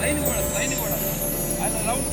லைனுக்கு வேணும் லைனுக்கு வேணும் அதில் ரவுண்ட்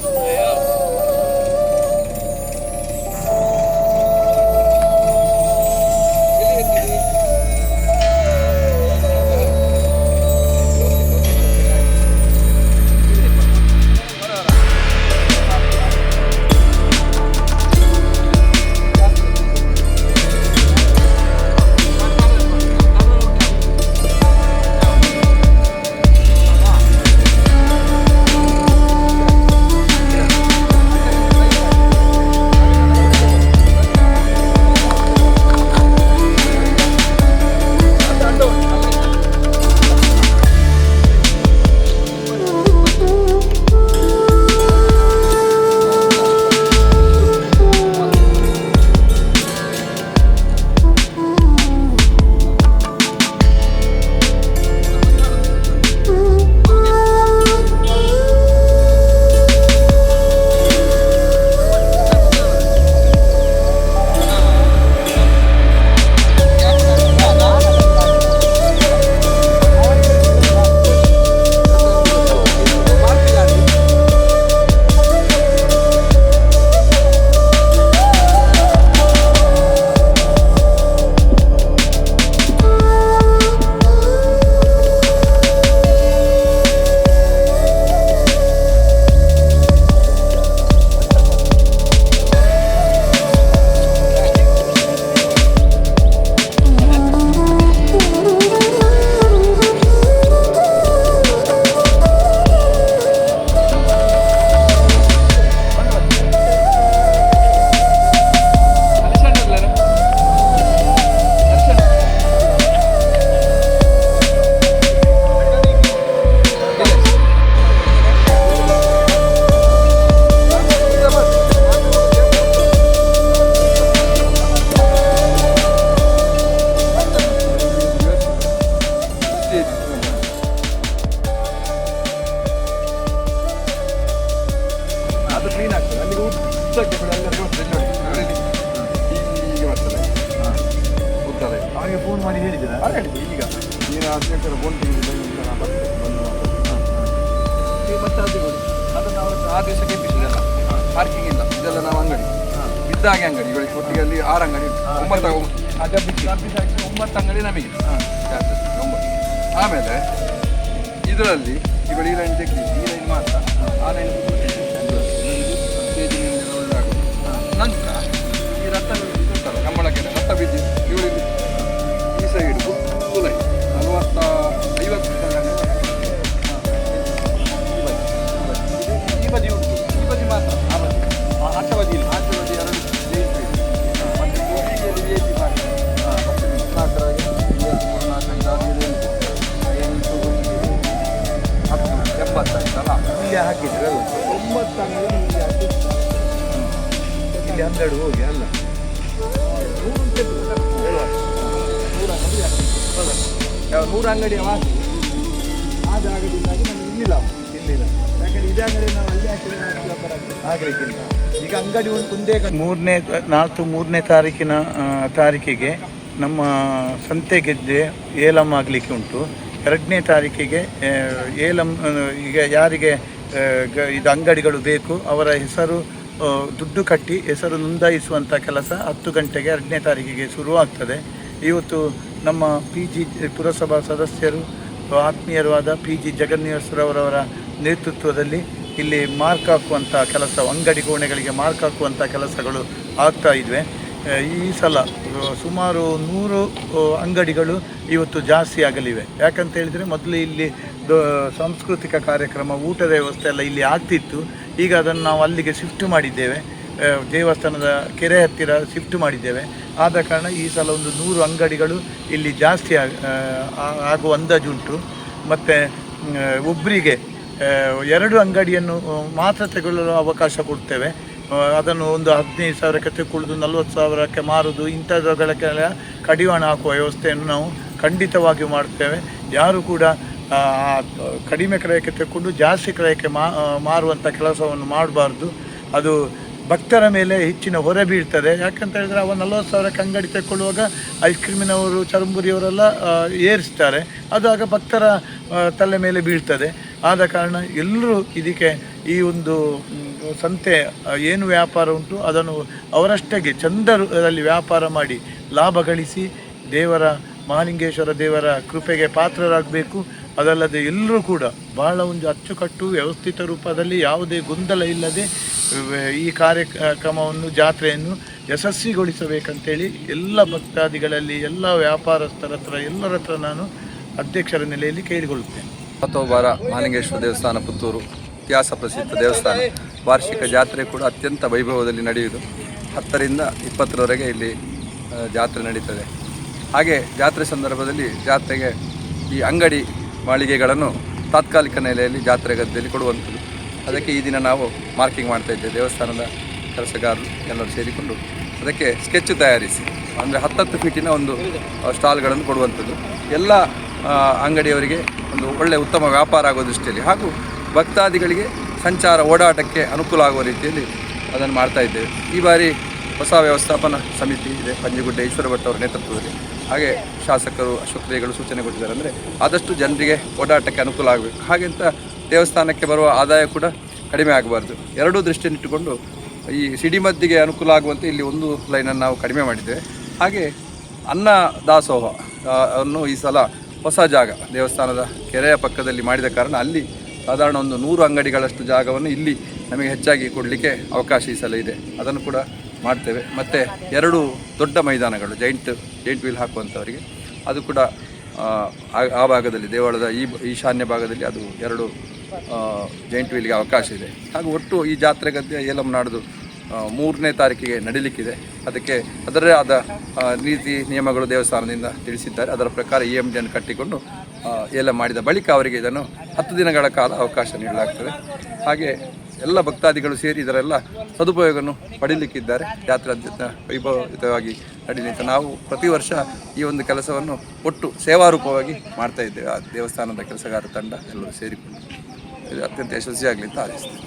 ಹೀಗೆ ಬರ್ತದೆ ಉದ್ದದ ಅವನಿಗೆ ಫೋನ್ ಮಾಡಿ ಹೇಳಿದ್ದೀರಾ ಅದು ಹೇಳಿದೆ ಈಗ ನೀನು ಹದಿನೆಂಟರ ಫೋನ್ ಈಗ ನಾನು ಬರ್ತೇನೆ ಅದು ನಾವು ಆ ದಿವಸಕ್ಕೆ ಎಬ್ಬಿಸಿದಲ್ಲ ಪಾರ್ಕಿಂಗ್ ಇಲ್ಲ ಇದೆಲ್ಲ ನಾವು ಅಂಗಡಿ ಇದ್ದ ಹಾಗೆ ಅಂಗಡಿ ಇವಳಿಗೆ ಒಟ್ಟಿಗೆ ಆರು ಅಂಗಡಿ. ಒಂಬತ್ತು ಒಂಬತ್ತು ಅಂಗಡಿ ನಮಗೆ ಒಂಬತ್ತು ಆಮೇಲೆ ಇದರಲ್ಲಿ ಇವಳು ಈ ಲೈನ್ ತೆಗ್ದು ಈ ಲೈನ್ ಮಾತ್ರ ಆ ಲೈನ್ ಇಲ್ಲಿ ಹಾಕಿದ್ರೆ ಅಲ್ಲ ಒಂಬತ್ತು ಅಂಗಡಿ ಇಲ್ಲಿ ಇಲ್ಲಿ ಹನ್ನೆರಡು ಹೋಗಿ, ಅಲ್ಲ? ನೂರು ಇಲ್ಲಿ ಲಾಭ ಇಲ್ಲಿಲ್ಲ ಯಾಕಂದ್ರೆ ಇದೇ ಅಂಗಡಿ ನಾವು ಅಲ್ಲಿ ಈಗ ಅಂಗಡಿ ಒಂದು ಒಂದೇ ಮೂರನೇ, ನಾಲ್ಕು ಮೂರನೇ ತಾರೀಕಿನ ತಾರೀಕಿಗೆ ನಮ್ಮ ಸಂತೆ ಗೆದ್ದೆ ಏಲಂ ಆಗಲಿಕ್ಕೆ ಉಂಟು. ಎರಡನೇ ತಾರೀಕಿಗೆ ಏಲಂ ಈಗ ಯಾರಿಗೆ ಇದು ಅಂಗಡಿಗಳು ಬೇಕು. ಅವರ ಹೆಸರು ದುಡ್ಡು ಕಟ್ಟಿ ಹೆಸರು ನೋಂದಾಯಿಸುವಂಥ ಕೆಲಸ ಹತ್ತು ಗಂಟೆಗೆ ಎರಡನೇ ತಾರೀಕಿಗೆ ಶುರುವಾಗ್ತದೆ ಇವತ್ತು ನಮ್ಮ ಪಿ ಜಿ ಪುರಸಭಾ ಸದಸ್ಯರು ಆತ್ಮೀಯರಾದ ಪಿ ಜಿ ಜಗನ್ನಿವಾಸರವರವರ ನೇತೃತ್ವದಲ್ಲಿ ಇಲ್ಲಿ ಮಾರ್ಕ್ ಹಾಕುವಂಥ ಕೆಲಸ, ಅಂಗಡಿ ಕೋಣೆಗಳಿಗೆ ಮಾರ್ಕ್ ಹಾಕುವಂಥ ಕೆಲಸಗಳು ಆಗ್ತಾ ಇದ್ವೆ. ಈ ಸಲ ಸುಮಾರು ನೂರು ಅಂಗಡಿಗಳು ಇವತ್ತು ಜಾಸ್ತಿ ಆಗಲಿವೆ. ಯಾಕಂತ ಹೇಳಿದರೆ ಮೊದಲು ಇಲ್ಲಿ ದೊ- ಸಾಂಸ್ಕೃತಿಕ ಕಾರ್ಯಕ್ರಮ, ಊಟದ ವ್ಯವಸ್ಥೆ ಎಲ್ಲ ಇಲ್ಲಿ ಆಗ್ತಿತ್ತು. ಈಗ ಅದನ್ನು ನಾವು ಅಲ್ಲಿಗೆ ಶಿಫ್ಟ್ ಮಾಡಿದ್ದೇವೆ. ದೇವಸ್ಥಾನದ ಕೆರೆ ಹತ್ತಿರ ಶಿಫ್ಟ್ ಮಾಡಿದ್ದೇವೆ. ಆದ ಕಾರಣ ಈ ಸಲ ಒಂದು ನೂರು ಅಂಗಡಿಗಳು ಇಲ್ಲಿ ಜಾಸ್ತಿ ಆಗ ಆಗುವ ಅಂದಾಜುಂಟು. ಮತ್ತು ಒಬ್ಬರಿಗೆ ಎರಡು ಅಂಗಡಿಯನ್ನು ಮಾತ್ರ ತೆಗೊಳ್ಳಲು ಅವಕಾಶ ಕೊಡ್ತೇವೆ. ಅದನ್ನು ಒಂದು ಹದಿನೈದು ಸಾವಿರಕ್ಕೆ ತೆಗೊಳ್ಳೋದು ನಲ್ವತ್ತು ಸಾವಿರಕ್ಕೆ ಮಾರೋದು ಇಂಥದ್ದುಗಳಕ್ಕೆಲ್ಲ ಕಡಿವಾಣ ಹಾಕುವ ವ್ಯವಸ್ಥೆಯನ್ನು ನಾವು ಖಂಡಿತವಾಗಿಯೂ ಮಾಡ್ತೇವೆ. ಯಾರು ಕೂಡ ಕಡಿಮೆ ಕ್ರಯಕ್ಕೆ ತೆಕ್ಕೊಂಡು ಜಾಸ್ತಿ ಕ್ರಯಕ್ಕೆ ಮಾರುವಂಥ ಕೆಲಸವನ್ನು ಮಾಡಬಾರ್ದು. ಅದು ಭಕ್ತರ ಮೇಲೆ ಹೆಚ್ಚಿನ ಹೊರೆ ಬೀಳ್ತದೆ. ಯಾಕಂತ ಹೇಳಿದ್ರೆ ಅವ ನಲ್ವತ್ತು ಸಾವಿರಕ್ಕೆ ಅಂಗಡಿ ತೆಕ್ಕೊಳ್ಳುವಾಗ ಐಸ್ ಕ್ರೀಮಿನವರು ಚರಂಬುರಿಯವರೆಲ್ಲ ಏರಿಸ್ತಾರೆ. ಅದು ಆಗ ಭಕ್ತರ ತಲೆ ಮೇಲೆ ಬೀಳ್ತದೆ. ಆದ ಕಾರಣ ಎಲ್ಲರೂ ಇದಕ್ಕೆ ಈ ಒಂದು ಸಂತೆ ಏನು ವ್ಯಾಪಾರ ಉಂಟು ಅದನ್ನು ಅವರಷ್ಟೇ ಚಂದರಲ್ಲಿ ವ್ಯಾಪಾರ ಮಾಡಿ ಲಾಭ ಗಳಿಸಿ ದೇವರ, ಮಹಾಲಿಂಗೇಶ್ವರ ದೇವರ ಕೃಪೆಗೆ ಪಾತ್ರರಾಗಬೇಕು. ಅದಲ್ಲದೆ ಎಲ್ಲರೂ ಕೂಡ ಬಹಳ ಒಂದು ಅಚ್ಚುಕಟ್ಟು, ವ್ಯವಸ್ಥಿತ ರೂಪದಲ್ಲಿ ಯಾವುದೇ ಗೊಂದಲ ಇಲ್ಲದೆ ಈ ಕಾರ್ಯಕ್ರಮವನ್ನು, ಜಾತ್ರೆಯನ್ನು ಯಶಸ್ವಿಗೊಳಿಸಬೇಕಂತೇಳಿ ಎಲ್ಲ ಭಕ್ತಾದಿಗಳಲ್ಲಿ, ಎಲ್ಲ ವ್ಯಾಪಾರಸ್ಥರ ಹತ್ರ, ಎಲ್ಲರ ಹತ್ರ ನಾನು ಅಧ್ಯಕ್ಷರ ನೆಲೆಯಲ್ಲಿ ಕೇಳಿಕೊಳ್ಳುತ್ತೇನೆ. ಹತ್ತೋಬಾರ ಮಾಲಿಂಗೇಶ್ವರ ದೇವಸ್ಥಾನ ಪುತ್ತೂರು, ಇತಿಹಾಸ ಪ್ರಸಿದ್ಧ ದೇವಸ್ಥಾನ. ವಾರ್ಷಿಕ ಜಾತ್ರೆ ಕೂಡ ಅತ್ಯಂತ ವೈಭವದಲ್ಲಿ ನಡೆಯುವುದು. ಹತ್ತರಿಂದ ಇಪ್ಪತ್ತರವರೆಗೆ ಇಲ್ಲಿ ಜಾತ್ರೆ ನಡೀತದೆ. ಹಾಗೆ ಜಾತ್ರೆ ಸಂದರ್ಭದಲ್ಲಿ ಜಾತ್ರೆಗೆ ಈ ಅಂಗಡಿ ಮಾಳಿಗೆಗಳನ್ನು ತಾತ್ಕಾಲಿಕ ನೆಲೆಯಲ್ಲಿ ಜಾತ್ರೆ ಗದ್ದೆಯಲ್ಲಿ ಕೊಡುವಂಥದ್ದು. ಅದಕ್ಕೆ ಈ ದಿನ ನಾವು ಮಾರ್ಕಿಂಗ್ ಮಾಡ್ತಾ ಇದ್ದೇವೆ. ದೇವಸ್ಥಾನದ ಕೆಲಸಗಾರರು ಎಲ್ಲರೂ ಸೇರಿಕೊಂಡು ಅದಕ್ಕೆ ಸ್ಕೆಚ್ ತಯಾರಿಸಿ, ಅಂದರೆ ಹತ್ತತ್ತು ಫೀಟಿನ ಒಂದು ಸ್ಟಾಲ್ಗಳನ್ನು ಕೊಡುವಂಥದ್ದು. ಎಲ್ಲ ಅಂಗಡಿಯವರಿಗೆ ಒಂದು ಒಳ್ಳೆಯ ಉತ್ತಮ ವ್ಯಾಪಾರ ಆಗೋ ದೃಷ್ಟಿಯಲ್ಲಿ ಹಾಗೂ ಭಕ್ತಾದಿಗಳಿಗೆ ಸಂಚಾರ ಓಡಾಟಕ್ಕೆ ಅನುಕೂಲ ಆಗುವ ರೀತಿಯಲ್ಲಿ ಅದನ್ನು ಮಾಡ್ತಾ ಇದ್ದೇವೆ. ಈ ಬಾರಿ ಹೊಸ ವ್ಯವಸ್ಥಾಪನಾ ಸಮಿತಿ ಇದೆ. ಪಂಜಗುಡ್ಡೆ ಈಶ್ವರ ಭಟ್ ಅವರ ನೇತೃತ್ವದಲ್ಲಿ ಹಾಗೆ ಶಾಸಕರು ಅಶೋಕ್ ಸೂಚನೆ ಕೊಟ್ಟಿದ್ದಾರೆ. ಅಂದರೆ ಆದಷ್ಟು ಜನರಿಗೆ ಓಡಾಟಕ್ಕೆ ಅನುಕೂಲ ಆಗಬೇಕು. ಹಾಗೆಂತ ದೇವಸ್ಥಾನಕ್ಕೆ ಬರುವ ಆದಾಯ ಕೂಡ ಕಡಿಮೆ ಆಗಬಾರ್ದು. ಎರಡೂ ದೃಷ್ಟಿಯನ್ನಿಟ್ಟುಕೊಂಡು ಈ ಸಿಡಿಮದ್ದಿಗೆ ಅನುಕೂಲ ಆಗುವಂತೆ ಇಲ್ಲಿ ಒಂದು ಲೈನನ್ನು ನಾವು ಕಡಿಮೆ ಮಾಡಿದ್ದೇವೆ. ಹಾಗೆ ಅನ್ನ ದಾಸೋಹ ಅನ್ನು ಈ ಸಲ ಹೊಸ ಜಾಗ, ದೇವಸ್ಥಾನದ ಕೆರೆಯ ಪಕ್ಕದಲ್ಲಿ ಮಾಡಿದ ಕಾರಣ ಅಲ್ಲಿ ಸಾಧಾರಣ ಒಂದು ನೂರು ಅಂಗಡಿಗಳಷ್ಟು ಜಾಗವನ್ನು ಇಲ್ಲಿ ನಮಗೆ ಹೆಚ್ಚಾಗಿ ಕೊಡಲಿಕ್ಕೆ ಅವಕಾಶ ಈ ಸಲ ಇದೆ. ಅದನ್ನು ಕೂಡ ಮಾಡ್ತೇವೆ. ಮತ್ತು ಎರಡು ದೊಡ್ಡ ಮೈದಾನಗಳು ಜೈಂಟ್ ಜೈಂಟ್ ವೀಲ್ ಹಾಕುವಂಥವರಿಗೆ. ಅದು ಕೂಡ ಆ, ಭಾಗದಲ್ಲಿ ದೇವಾಲಯದ ಈ ಈಶಾನ್ಯ ಭಾಗದಲ್ಲಿ ಅದು ಎರಡು ಜೈಂಟ್ ವೀಲ್ಗೆ ಅವಕಾಶ ಇದೆ. ಹಾಗೂ ಒಟ್ಟು ಈ ಜಾತ್ರೆ ಗದ್ದೆ ಏಲಂ ನಾಡ್ದು ಆ, ಮೂರನೇ ತಾರೀಕಿಗೆ ನಡೀಲಿಕ್ಕಿದೆ. ಅದಕ್ಕೆ ಅದರದೇ ಆದ ನೀತಿ ನಿಯಮಗಳು ದೇವಸ್ಥಾನದಿಂದ ತಿಳಿಸಿದ್ದಾರೆ. ಅದರ ಪ್ರಕಾರ ಇ ಎಂ ಡಿಯನ್ನು ಕಟ್ಟಿಕೊಂಡು ಏಲಂ ಮಾಡಿದ ಬಳಿಕ ಅವರಿಗೆ ಇದನ್ನು ಹತ್ತು ದಿನಗಳ ಕಾಲ ಅವಕಾಶ ನೀಡಲಾಗ್ತದೆ. ಹಾಗೆ ಎಲ್ಲ ಭಕ್ತಾದಿಗಳು ಸೇರಿ ಇದರೆಲ್ಲ ಸದುಪಯೋಗವನ್ನು ಪಡೀಲಿಕ್ಕಿದ್ದಾರೆ. ಜಾತ್ರೆ ಅತ್ಯಂತ ವೈಭವಯುತವಾಗಿ ನಡೀಲಿ ಅಂತ ನಾವು ಪ್ರತಿ ವರ್ಷ ಈ ಒಂದು ಕೆಲಸವನ್ನು ಒಟ್ಟು ಸೇವಾರೂಪವಾಗಿ ಮಾಡ್ತಾ ಇದ್ದೇವೆ. ಆ ದೇವಸ್ಥಾನದ ಕೆಲಸಗಾರ ತಂಡ ಎಲ್ಲರೂ ಸೇರಿಕೊಂಡು. ಇದು ಅತ್ಯಂತ ಯಶಸ್ವಿಯಾಗಲಿ ಅಂತ ಆಲಿಸ್ತೇವೆ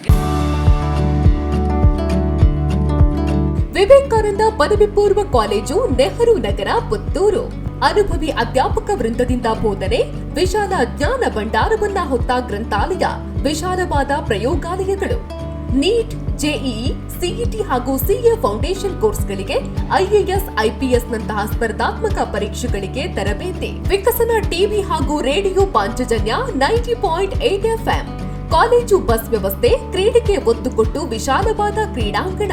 ವಿವೇಕಾನಂದ ಪದವಿ ಪೂರ್ವ ಕಾಲೇಜು ನೆಹರು ನಗರ, ಪುತ್ತೂರು. ಅನುಭವಿ ಅಧ್ಯಾಪಕ ವೃಂದದಿಂದ ಬೋಧನೆ, ವಿಶಾಲ ಜ್ಞಾನ ಭಂಡಾರವನ್ನ ಹೊತ್ತ ಗ್ರಂಥಾಲಯ, ವಿಶಾಲವಾದ ಪ್ರಯೋಗಾಲಯಗಳು. NEET, J E E, C E T ಹಾಗೂ ಸಿಎ ಫೌಂಡೇಶನ್ ಕೋರ್ಸ್ಗಳಿಗೆ I A S, I P S ನಂತಹ ಸ್ಪರ್ಧಾತ್ಮಕ ಪರೀಕ್ಷೆಗಳಿಗೆ ತರಬೇತಿ. ವಿಕಸನ ಟಿವಿ ಹಾಗೂ radio Panchajanya ninety point eight F M. College bus ವ್ಯವಸ್ಥೆ, ಕ್ರೀಡೆಗೆ ಒತ್ತು ಕೊಟ್ಟು ವಿಶಾಲವಾದ ಕ್ರೀಡಾಂಗಣ.